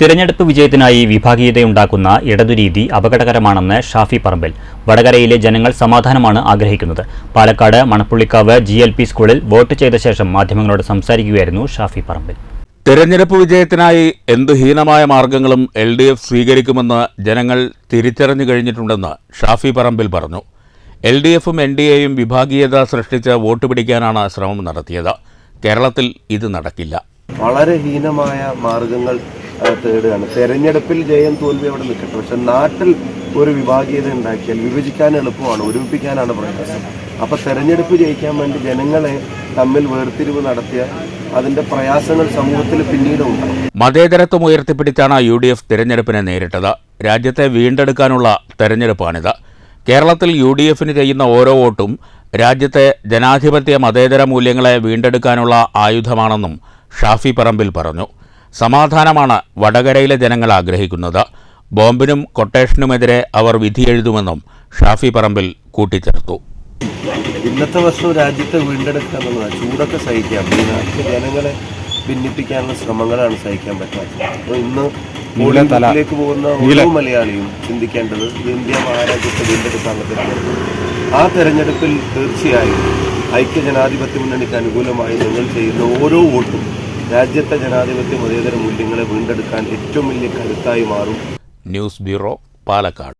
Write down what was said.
തിരഞ്ഞെടുപ്പ് വിജയത്തിനായി വിഭാഗീയതയുണ്ടാക്കുന്ന ഇടതുരീതി അപകടകരമാണെന്ന് ഷാഫി പറമ്പിൽ. വടകരയിലെ ജനങ്ങൾ സമാധാനമാണ് ആഗ്രഹിക്കുന്നത്. Palakkad Manappullikavu G L P സ്കൂളിൽ വോട്ട് ചെയ്ത ശേഷം മാധ്യമങ്ങളോട് സംസാരിക്കുകയായിരുന്നു ഷാഫി പറമ്പിൽ. തിരഞ്ഞെടുപ്പ് വിജയത്തിനായി എന്തു ഹീനമായ മാർഗങ്ങളും എൽ ഡി എഫ് സ്വീകരിക്കുമെന്ന് ജനങ്ങൾ തിരിച്ചറിഞ്ഞു കഴിഞ്ഞിട്ടുണ്ടെന്ന് ഷാഫി പറമ്പിൽ പറഞ്ഞു. എൽ ഡി എഫും എൻ ഡി എയും വിഭാഗീയത സൃഷ്ടിച്ച് വോട്ട് പിടിക്കാനാണ് ശ്രമം നടത്തിയത്. കേരളത്തിൽ ഇത് നടക്കില്ല. വളരെ ഹീനമായ മാർഗങ്ങൾ തേടുകയാണ്. തെരഞ്ഞെടുപ്പിൽ ജയം തോൽവി അവിടെ നിൽക്കട്ടെ. പക്ഷെ നാട്ടിൽ ഒരു വിഭാഗീയത ഉണ്ടാക്കിയാൽ വിഭജിക്കാൻ എളുപ്പമാണ് ഒരുമിപ്പിക്കാനാണ് പ്രയാസം. അപ്പോൾ തെരഞ്ഞെടുപ്പ് ജയിക്കാൻ വേണ്ടി ജനങ്ങളെ തമ്മിൽ വേർതിരിവ് നടത്തിയ അതിന്റെ പ്രയാസങ്ങൾ സമൂഹത്തിൽ പിന്നീട് ഉണ്ടാകും. മതേതരത്വം ഉയർത്തിപ്പിടിച്ചാണ് യു ഡി എഫ് തിരഞ്ഞെടുപ്പിനെ നേരിട്ടത്. രാജ്യത്തെ വീണ്ടെടുക്കാനുള്ള തെരഞ്ഞെടുപ്പാണിത്. കേരളത്തിൽ യു ഡി എഫിന് ചെയ്യുന്ന ഓരോ വോട്ടും രാജ്യത്തെ ജനാധിപത്യ മതേതര മൂല്യങ്ങളെ വീണ്ടെടുക്കാനുള്ള ആയുധമാണെന്നും ഷാഫി പറമ്പിൽ പറഞ്ഞു. സമാധാനമാണ് വടകരയിലെ ജനങ്ങൾ ആഗ്രഹിക്കുന്നത്. ബോംബിനും കൊട്ടേഷനുമെതിരെ അവർ വിധിയെഴുതുമെന്നും ഷാഫി പറമ്പിൽ കൂട്ടിച്ചേർത്തു. ഇന്നത്തെ വർഷം രാജ്യത്തെ വീണ്ടെടുക്കുക എന്നുള്ളതാണ് ചൂടൊക്കെ സഹിക്കാം. ഈ നാട്ടിലെ ജനങ്ങളെ ഭിന്നിപ്പിക്കാനുള്ള ശ്രമങ്ങളാണ് സഹിക്കാൻ പറ്റാത്തത്. അപ്പോൾ ഇന്ന് പോളിംഗിലേക്ക് പോകുന്ന ഓരോ മലയാളിയും ചിന്തിക്കേണ്ടത് ഇന്ത്യ മഹാരാജ്യത്തെ വീണ്ടെടുക്കാനുള്ള തെരഞ്ഞെടുപ്പ് ആ തെരഞ്ഞെടുപ്പിൽ തീർച്ചയായും ഐക്യ ജനാധിപത്യ മുന്നണിക്ക് അനുകൂലമായി നിങ്ങൾ ചെയ്യുന്ന ഓരോ വോട്ടും രാജ്യത്തെ ജനാധിപത്യ മതേതര മൂല്യങ്ങളെ വീണ്ടെടുക്കാൻ ഏറ്റവും വലിയ കരുത്തായി മാറും. News bureau Palakkad.